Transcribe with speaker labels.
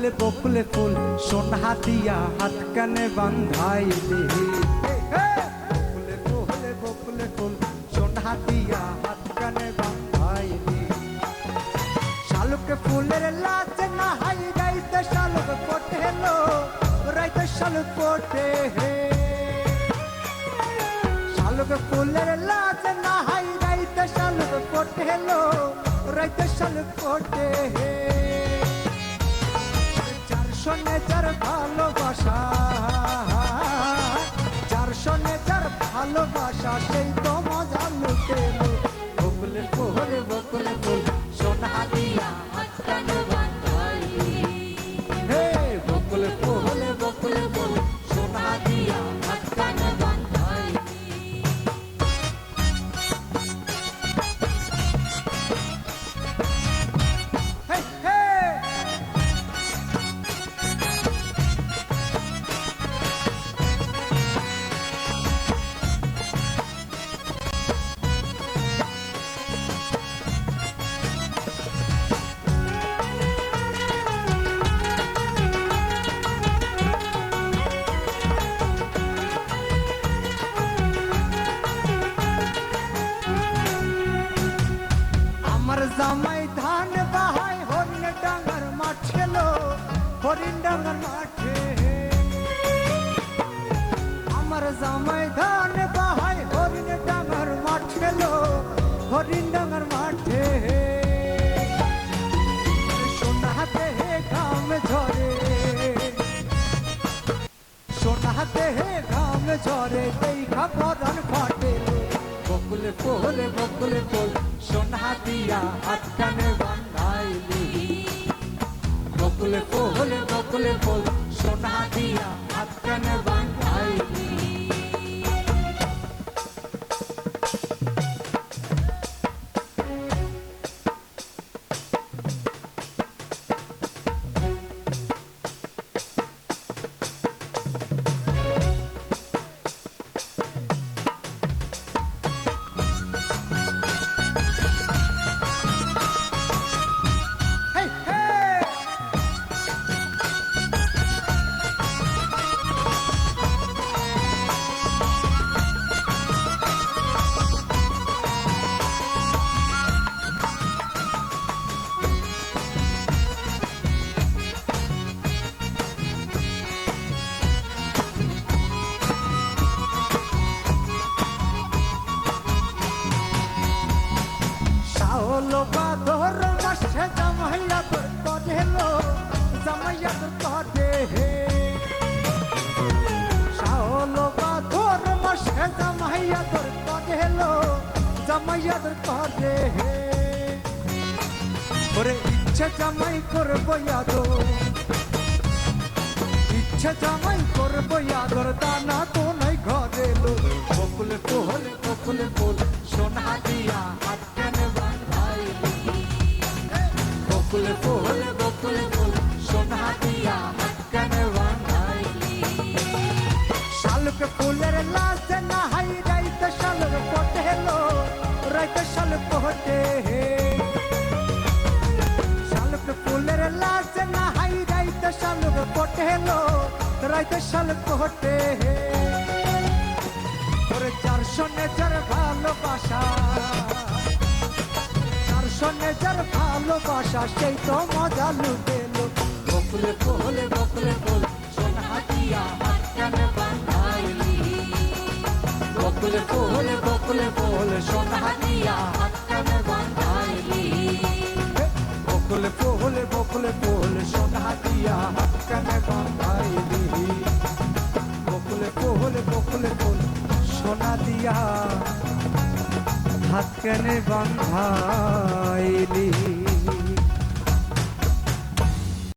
Speaker 1: ফুল বকুলে ফুলে, সোনা দিয়া হাত কানে বান্ধাইলি। শালুক ফুলের লাচ না হাই গাইতে শালুক কোটে রাইতে শালুক কোটে শালুক ফুলের লাচ না হাই গাইতে শালুক কোটে রাইতে শালুক হে। চার যার ভালোবাসা যার শনে যার ভালোবাসা সেই তো মজা লুটে জামাই ধান বাহাই হরিণ ডাঙ্গার মাঠে লো হরিণ ডাঙ্গার মাঠে আমার জামাই ধান বাহাই হরিণ ডাঙ্গার মাঠে লো হরিণ ডাঙ্গার মাঠে সোনাতে হে ঘাম ঝরে সোনাতে হে ঘাম ঝরে দেখা পরান ফাটে বকুল ফুল বকুল ফুল সোনা দিয়া হাত কানে বান্ধাইলি বকুলে বকুল সোনা দিয়া হাত তোর করে হেলো জামাইয়া তোর করে হে শাওলো বাদর মাসে জামাইয়া তোর হেলো জামাইয়া তোর হে ওরে ইচ্ছে জামাই করব ইয়াদো ইচ্ছে জামাই করব ইয়াদর দানা তো নাই ঘরে লো বকুল ফুল বকুল ফুল সোনা দিয়া হাত কেনে বান্ধাইলি বকুল ফুল ফুলের লাশে না হাই রাইতে শালুক পটে হেলো রাইতে শালুক পটে হে। শালুক ফুলের লাশে না হাই রাইতে শালুক পটে হেলো রাইতে শালুক পটে হে। ওরে চার শনে চার ভালোবাসা, চার শনে চার ভালোবাসা, সেই তো মজা লুটেলো বকুলে ফুলে বকুলে ফুল বকুলে ফুলে বকুলে ফুল বকুলে ফুলে বকুলে সোনা দিয়া হাত কানে বান্ধাইলি বকুলে বকুলে সোনা দিয়া